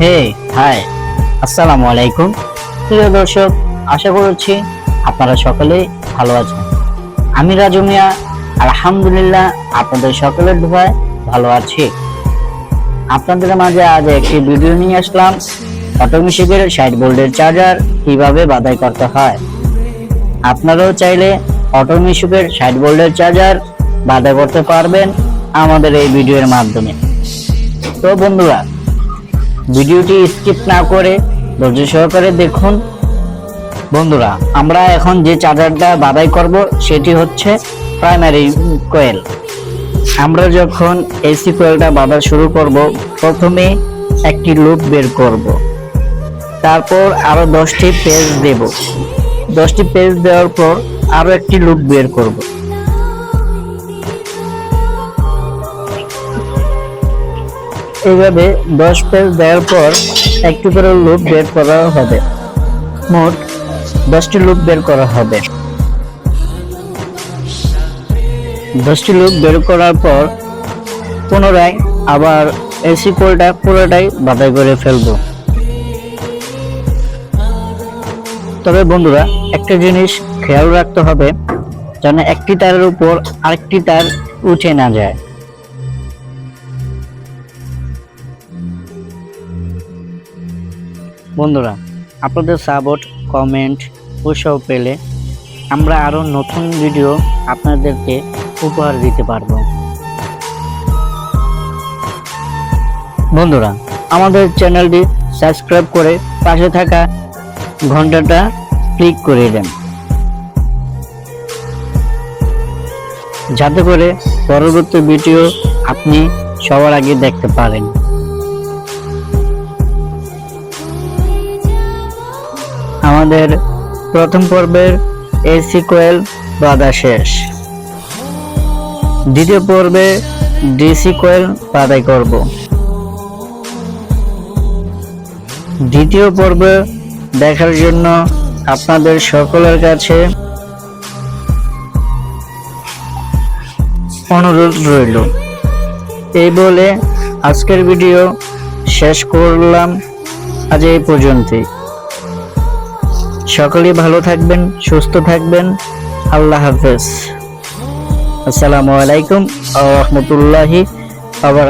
হে, high, আসসালামু আলাইকুম। প্রিয় দর্শক, আশা করছি আপনারা সকলেই ভালো আছেন। আমি রাজু মিয়া, আলহামদুলিল্লাহ আপনাদের সকলের দোয়ায় ভালো আছি। আপনাদের মাঝে আজ একটি ভিডিও নিয়ে আসলাম। অটোমেশিকের ষাট ভোল্টের চার্জার কীভাবে বাধাই করতে হয়। আপনারাও চাইলে অটোমেশিকের ষাট ভোল্টের চার্জার বাধাই করতে পারবেন আমাদের এই ভিডিওর মাধ্যমে। তো বন্ধুরা ভিডিওটি স্কিপ না করে ধৈর্য সহকারে দেখুন। বন্ধুরা, আমরা এখন যে চার্জারটা বাধাই করব, সেটি হচ্ছে প্রাইমারি কোয়েল আমরা যখন এসি কোয়েলটা বাঁধা শুরু করব, প্রথমে একটি লুপ বের করব। তারপর আরও দশটি পেজ দেব। দশটি পেজ দেওয়ার পর আরও একটি লুপ বের করব। এইভাবে দশ পেজ দেওয়ার পর একটি করে লুপ বের করা হবে। মোট দশটি লুপ বের করা হবে। দশটি লুপ বের করার পর পুনরায় আবার এসি কোলটা পুরোটাই বাধাই করে ফেলব। তবে বন্ধুরা, একটা জিনিস খেয়াল রাখতে হবে, যেন একটি তারের উপর আরেকটি তার উঠে না যায়। বন্ধুরা, আপনাদের সাপোর্ট কমেন্ট উৎসাহ পেলে আমরা আরও নতুন ভিডিও আপনাদেরকে উপহার দিতে পারব। বন্ধুরা, আমাদের চ্যানেলটি সাবস্ক্রাইব করে পাশে থাকা ঘন্টাটা ক্লিক করে দেন। যাতে করে পরবর্তী ভিডিও আপনি সবার আগে দেখতে পারেন। আমাদের প্রথম পর্বের এসি কোয়েল বাধা শেষ। দ্বিতীয় পর্বে ডিসি কোয়েল বাধাই করব। দ্বিতীয় পর্বে দেখার জন্য আপনাদের সকলের কাছে অনুরোধ রইল। এই বলে আজকের ভিডিও শেষ করলাম। আজ এই পর্যন্তই। সকলেই ভালো থাকবেন সুস্থ থাকবেন। আল্লাহ হাফেজ। আসসালামু আলাইকুম আ রহমতুল্লাহি আবার